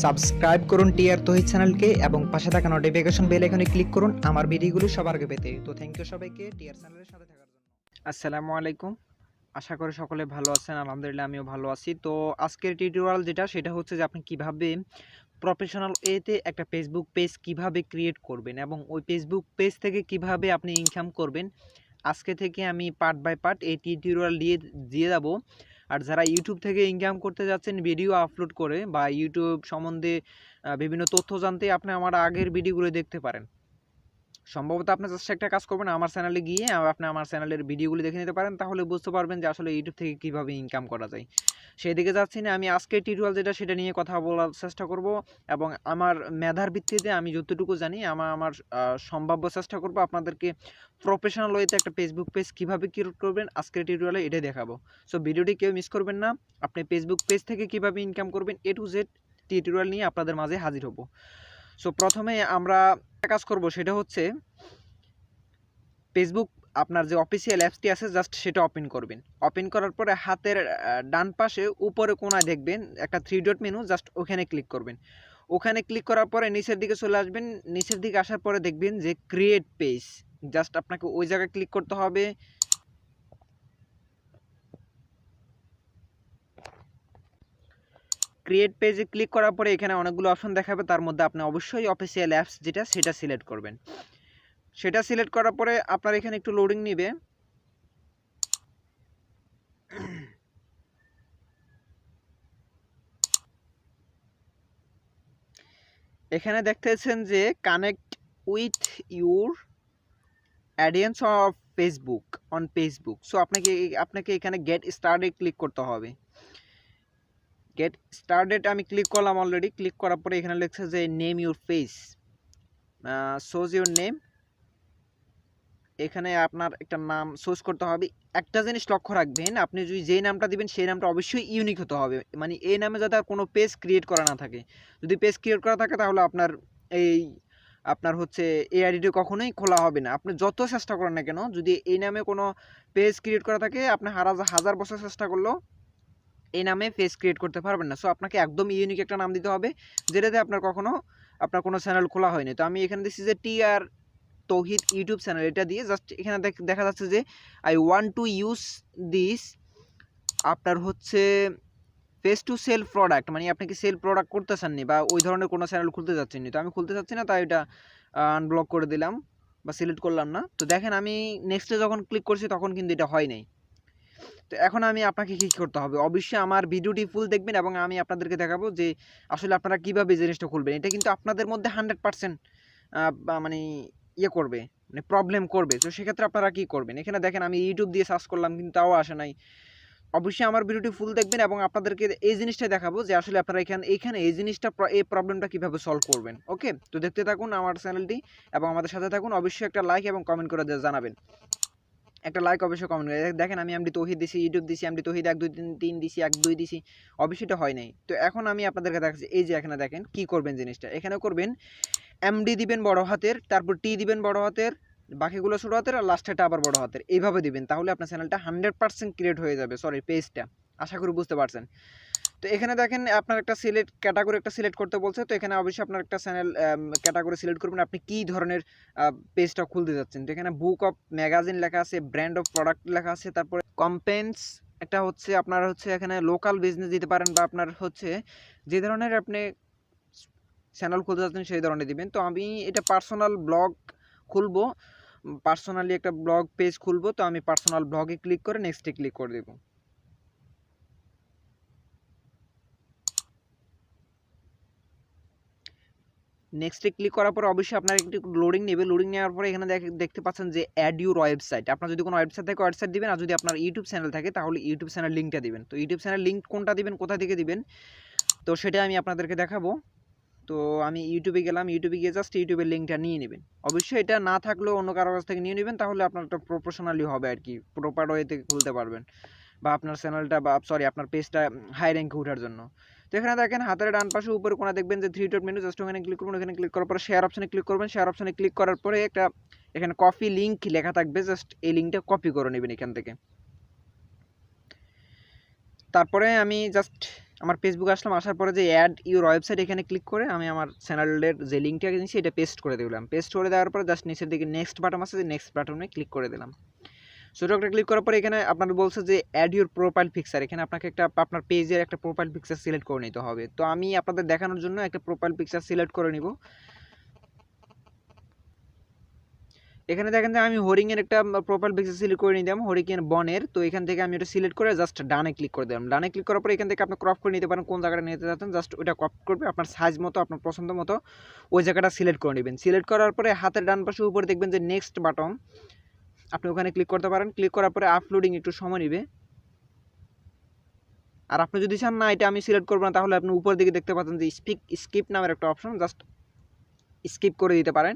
Subscribe করুন TR তহিদ চ্যানেলকে এবং পাশে থাকা নোটিফিকেশন বেল আইকনে ক্লিক করুন আমার ভিডিওগুলো সবার আগে পেতে। তো থ্যাংক ইউ সবাইকে টিআর চ্যানেলের সাথে থাকার জন্য। আসসালামু আলাইকুম। আশা করি সকলে ভালো আছেন, আলহামদুলিল্লাহ আমিও ভালো আছি। তো আজকের টিউটোরিয়াল যেটা, সেটা হচ্ছে যে আপনি কীভাবে প্রফেশনাল এতে একটা ফেসবুক পেজ কীভাবে ক্রিয়েট করবেন এবং ওই ফেসবুক পেজ থেকে কীভাবে আপনি ইনকাম করবেন। আজকে থেকে আমি পার্ট বাই পার্ট এই টিউটোরিয়াল দিয়ে দিয়ে যাব। আর যারা ইউটিউব থেকে ইনকাম করতে যাচ্ছেন ভিডিও আপলোড করে বা ইউটিউব সম্বন্ধে বিভিন্ন তথ্য জানতে আপনি আমার আগের ভিডিওগুলো দেখতে পারেন। সম্ভবত আপনি জাস্ট একটা কাজ করবেন, আমার চ্যানেলে গিয়ে আপনি আমার চ্যানেলের ভিডিওগুলি দেখে নিতে পারেন, তাহলে বুঝতে পারবেন যে আসলে ইউটিউব থেকে কীভাবে ইনকাম করা যায়। সেদিকে যাচ্ছি না, আমি আজকের টিউটোরিয়াল যেটা, সেটা নিয়ে কথা বলার চেষ্টা করব এবং আমার মেধার ভিত্তিতে আমি যতটুকু জানি আমার আমার সম্ভাব্য চেষ্টা করব আপনাদেরকে প্রফেশনাল ওয়েতে একটা ফেসবুক পেজ কীভাবে ক্রিয়েট করবেন, আজকের টিউটোরিয়ালে এটাই দেখাবো। সো ভিডিওটি কেউ মিস করবেন না, আপনি ফেসবুক পেজ থেকে কীভাবে ইনকাম করবেন এ টু জেড টিউটোরিয়াল নিয়ে আপনাদের মাঝে হাজির হব। সো প্রথমে আমরা কাজ করব, সেটা হচ্ছে ফেসবুক আপনার যে অফিসিয়াল অ্যাপসটি আছে জাস্ট সেটা ওপেন করবেন। ওপেন করার পরে হাতের ডান পাশে উপরে কোনায় দেখবেন একটা থ্রি ডট মেনু জাস্ট ওখানে ক্লিক করবেন। ওখানে ক্লিক করার পরে নিচের দিকে চলে আসবেন। নিচের দিকে আসার পরে দেখবেন যে ক্রিয়েট পেজ জাস্ট আপনাকে ওই জায়গায় ক্লিক করতে হবে। ক্রিয়েট পেজে ক্লিক করার পরে এখানে অনেকগুলো অপশন দেখাবে। তার মধ্যে আপনি অবশ্যই অফিসিয়াল অ্যাপস যেটা, সেটা সিলেক্ট করবেন। সেটা সিলেক্ট করার পরে আপনার এখানে একটু লোডিং নিবে। এখানে দেখতেছেন যে connect with your audience of Facebook on Facebook so আপনাকে আপনাকে এখানে গেট স্টার্টে ক্লিক করতে হবে। গেট স্টার্টেড আমি ক্লিক করলাম অলরেডি ক্লিক করার পরে এখানে লেখছে যে name your face shows your name এখানে আপনার একটা নাম সোজ করতে হবে। একটা জিনিস লক্ষ্য রাখবেন, আপনি যদি যেই নামটা দিবেন, সেই নামটা অবশ্যই ইউনিক হতে হবে। মানে এই নামে যাতে আর কোনো পেজ ক্রিয়েট করা না থাকে। যদি পেজ ক্রিয়েট করা থাকে, তাহলে আপনার এই, আপনার হচ্ছে এই আইডিটি কখনোই খোলা হবে না। আপনি যত চেষ্টা করেন না কেন, যদি এই নামে কোনো পেজ ক্রিয়েট করা থাকে, আপনি হাজার হাজার বছর চেষ্টা করলেও এই নামে পেজ ক্রিয়েট করতে পারবেন না। সো আপনাকে একদম ইউনিক একটা নাম দিতে হবে, যেটাতে আপনার কখনো, আপনার কোনো চ্যানেল খোলা হয়নি। তো আমি এখানে দিচ্ছি যে টি আর তৌহিদ ইউটিউব চ্যানেল এটা দিয়ে জাস্ট এখানে দেখ- যাচ্ছে যে I want to use this আপনার হচ্ছে ফেস টু সেল প্রোডাক্ট মানে আপনি কি সেল প্রোডাক্ট করতে চাননি বা ওই ধরনের কোনো চ্যানেল খুলতে চাচ্ছেন তো আমি খুলতে চাচ্ছি না, তাই এটা আনব্লক করে দিলাম বা সিলেক্ট করলাম না। তো দেখেন আমি নেক্সটে যখন ক্লিক করছি, তখন কিন্তু এটা হয় নাই। তো এখন আমি আপনাকে কী করতে হবে? অবশ্যই আমার ভিডিওটি ফুল দেখবেন এবং আমি আপনাদেরকে দেখাবো যে আসলে আপনারা কীভাবে জিনিসটা খুলবেন। এটা কিন্তু আপনাদের মধ্যে হান্ড্রেড পার্সেন্ট মানে ইয়ে করবে মানে প্রবলেম করবে। তো সেক্ষেত্রে আপনারা কী করবেন? এখানে দেখেন আমি ইউটিউব দিয়ে সার্চ করলাম, কিন্তু তাও আসে নাই। অবশ্যই আমার ভিডিওটি ফুল দেখবেন এবং আপনাদেরকে এই জিনিসটা দেখাবো যে আসলে আপনারা এখানে এখানে এই জিনিসটা এই প্রবলেমটা কীভাবে সলভ করবেন। ওকে তো দেখতে থাকুন আমার চ্যানেলটি এবং আমাদের সাথে থাকুন। অবশ্যই একটা লাইক এবং কমেন্ট করে জানাবেন। একটা লাইক অবশ্যই কমেন্ট করে দেখেন আমি এমডি তহিদ দিছি ইউটিউব দিছি এমডি তহিদ এক, দুই, তিন তিন দিছি, এক, দুই দিছি অবশ্যই এটা হয় নাই। তো এখন আমি আপনাদেরকে দেখাচ্ছি, এই যে এখানে দেখেন কি করবেন জিনিসটা। এখানে করবেন এমডি দিবেন বড় হাতের, তারপর টি দিবেন বড় হাতের, বাকিগুলো ছোটো হাতের আর লাস্টেরটা আবার বড় হাতের। এইভাবে দিবেন, তাহলে আপনার চ্যানেলটা হান্ড্রেড পার্সেন্ট ক্রিয়েট হয়ে যাবে সরি পেজটা আশা করি বুঝতে পারছেন। তো এখানে দেখেন, আপনার একটা সিলেক্ট ক্যাটাগরি একটা সিলেক্ট করতে বলছে, তো এখানে অবশ্যই আপনার একটা চ্যানেল ক্যাটাগরি সিলেক্ট করবেন। আপনি কী ধরনের পেজটা খুলতে যাচ্ছেন? তো এখানে বুক অফ ম্যাগাজিন লেখা আছে ব্র্যান্ড অফ প্রোডাক্ট লেখা আছে, তারপরে কম্পেন্স একটা হচ্ছে আপনার হচ্ছে এখানে লোকাল বিজনেস দিতে পারেন বা আপনার হচ্ছে যে ধরনের আপনি চ্যানেল খুলতে যাচ্ছেন সেই ধরনের দিবেন। তো আমি এটা পার্সোনাল ব্লগ খুলবো পার্সোনালি একটা ব্লগ পেজ খুলবো, তো আমি পার্সোনাল ব্লগে ক্লিক করে নেক্সটে ক্লিক করে দেবো। নেক্সটে ক্লিক করার পরে অবশ্যই আপনার একটু লোডিং নেবে। লোডিং নেওয়ার পরে এখানে দেখ- দেখতে পাচ্ছেন যে অ্যাড ইউর ওয়েবসাইট আপনার যদি কোনো ওয়েবসাইট থাকে ওয়েবসাইট দিবেন আর যদি আপনার ইউটিউব চ্যানেল থাকে, তাহলে ইউটিউব চ্যানেল লিঙ্কটা দিবেন। তো ইউটিউব চ্যানেল লিঙ্ক কোনটা দিবেন, কোথা থেকে দিবেন? তো সেটা আমি আপনাদেরকে দেখাবো। তো আমি ইউটিউবে গেলাম। ইউটিউবে গিয়ে জাস্ট ইউটিউবের লিঙ্কটা নিয়ে নেবেন। অবশ্যই এটা না থাকলেও অন্য কারও কাছ থেকে নিয়ে নেবেন, তাহলে আপনার একটা প্রফেশনালি হবে আর কি। প্রপার ওয়েতে খুলতে পারবেন। বা আপনার চ্যানেলটা বা সরি আপনার পেজটা হাই র্যাঙ্কে ওঠার জন্য। তো এখানে দেখেন, হাতের ডান পাশে উপরে কোনা দেখবেন যে থ্রি ডট মেনু জাস্ট ওখানে ক্লিক করবেন, ওখানে ক্লিক করার পরে শেয়ার অপশনে ক্লিক করবেন শেয়ার অপশনে ক্লিক করার পরে একটা এখানে কপি লিঙ্ক লেখা থাকবে জাস্ট এই লিঙ্কটা কপি করে নেবেন এখান থেকে। তারপরে আমি জাস্ট আমার ফেসবুক আসলাম, আসার পরে যে অ্যাড ইউর ওয়েবসাইট এখানে ক্লিক করে আমি আমার চ্যানেলের যে লিঙ্কটা দিয়েছি এটা পেস্ট করে দিলাম। পেস্ট করে দেওয়ার পরে জাস্ট নিচের দিকে নেক্সট বাটন আছে, যে নেক্সট বাটনে ক্লিক করে দিলাম। একটা ক্লিক করার পরে এখানে আপনার বলছে যে অ্যাড ইউর প্রোফাইল পিকচার এখানে আপনাকে একটা, আপনার পেজের একটা প্রোফাইল পিকচার সিলেক্ট করে নিতে হবে। তো আমি আপনাদের দেখানোর জন্য একটা প্রোফাইল পিকচার সিলেক্ট করে নিব। এখানে দেখেন যে, আমি হরিংয়ের একটা প্রোফাইল পিকচার সিলেক্ট করে নিলাম, হরিকেন বনের। তো এখান থেকে আমি ওটা সিলেক্ট করে জাস্ট ডানে ক্লিক করে দিলাম। ডানে ক্লিক করার পরে এখান থেকে আপনি ক্রপ করে নিতে পারেন, কোন জায়গাটা নিতে চাচ্ছেন জাস্ট ওটা ক্রপ করবে, আপনার সাইজ মতো, আপনার পছন্দ মতো, ওই জায়গাটা সিলেক্ট করে নেবেন। সিলেক্ট করার পরে হাতের ডান পাশে উপরে দেখবেন যে নেক্সট বাটন আপনি ওখানে ক্লিক করতে পারেন। ক্লিক করার পরে আপলোডিং একটু সময় নেবে। আর আপনি যদি চান, না, এটা আমি সিলেক্ট করব না, তাহলে আপনি উপর দিকে দেখতে পাচ্ছেন যে স্পিক স্কিপ নামের একটা অপশন জাস্ট স্কিপ করে দিতে পারেন।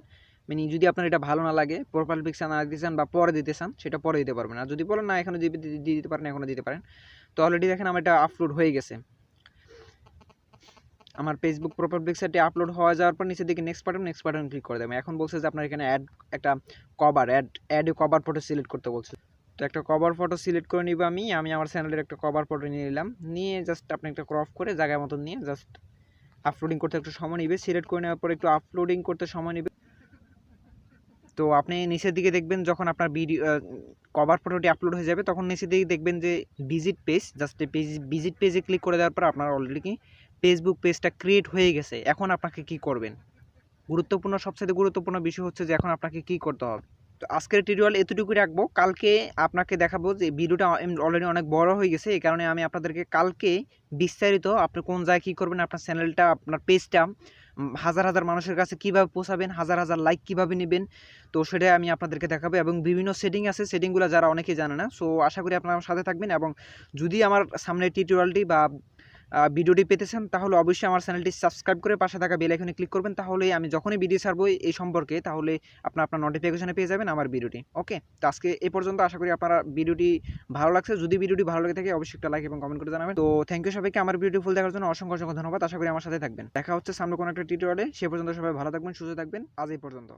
মানে যদি আপনার এটা ভালো না লাগে প্রোফাইল পিকচার না দিতে চান বা পরে দিতে চান, সেটা পরে দিতে পারবেন। আর যদি বলেন, না, এখানে দিয়ে দিতে পারেন এখনও দিতে পারেন, তো অলরেডি দেখেন আমার এটা আপলোড হয়ে গেছে। আমার ফেসবুক প্রোফাইল পিকচারটি আপলোড হওয়া যাওয়ার পর নিচের দিকে next button next button click করে দেবেন এখন বলছে যে আপনার এখানে অ্যাড একটা cover add add cover photo select করতে বলছে। তো একটা কভার ফটো সিলেক্ট করে নিব আমি আমি আমার চ্যানেলের একটা কভার ফটো নিয়ে নিলাম। নিয়ে জাস্ট আপনি একটা ক্রপ করে জায়গা মতন নিয়ে জাস্ট আপলোডিং করতে একটু সময় নেবে। সিলেক্ট করে নেওয়ার পর একটু আপলোডিং করতে সময় নেবে। তো আপনি নিচের দিকে দেখবেন যখন আপনার ভিডিও কভার ফটোটি আপলোড হয়ে যাবে, তখন নিচের দিকে দেখবেন যে visit page just page visit পেজে ক্লিক করে দেওয়ার পর আপনার অলরেডি ফেসবুক পেজটা ক্রিয়েট হয়ে গেছে, এখন আপনাকে কি করবেন? গুরুত্বপূর্ণ সবচেয়ে গুরুত্বপূর্ণ বিষয় হচ্ছে যে এখন আপনাকে কি করতে হবে? তো আজকের টিউটোরিয়াল এতটুকু রাখব। কালকে আপনাকে দেখাবো যে ভিডিওটা অলরেডি অনেক বড় হয়ে গেছে, এই কারণে আমি আপনাদেরকে কালকে বিস্তারিত আপনি কোন জায়গায় কী করবেন, আপনার চ্যানেলটা আপনার পেজটা হাজার হাজার মানুষের কাছে কীভাবে পৌঁছাবেন, হাজার হাজার লাইক কীভাবে নেবেন, তো সেটাই আমি আপনাদেরকে দেখাবো। এবং বিভিন্ন সেটিং আছে সেটিংগুলো যারা অনেকে জানে না সো আশা করি আপনারা সাথে থাকবেন এবং যদি আমার সামনে টিউটোরিয়ালটি বা ভিডিওটি পেতে চান তাহলে অবশ্যই আমার চ্যানেলটি সাবস্ক্রাইব করে পাশে থাকা বেল আইকনে ক্লিক করবেন তাহলে আমি যখনই ভিডিও ছাড়বো এই সম্পর্কে, তাহলে আপনার আপনার নোটিফিকেশনে পেয়ে যাবেন আমার ভিডিওটি, ওকে? তো আজকে এ পর্যন্ত আশা করি আপনারা ভিডিওটি ভালো লাগছে, যদি ভিডিওটি ভালো লাগে থাকে অবশ্যই একটা লাইক এবং কমেন্ট করে জানাবেন। তো থ্যাংক ইউ সবাইকে, আমার ভিডিও ফুল দেখার জন্য অসংখ্য অসংখ্য ধন্যবাদ, আশা করি আমার সাথে থাকবেন। দেখা হচ্ছে সামনে কোনো একটা টিউটোরিয়ালে সে পর্যন্ত সবাই ভালো থাকবেন, সুস্থ থাকবেন, আজ এই পর্যন্ত।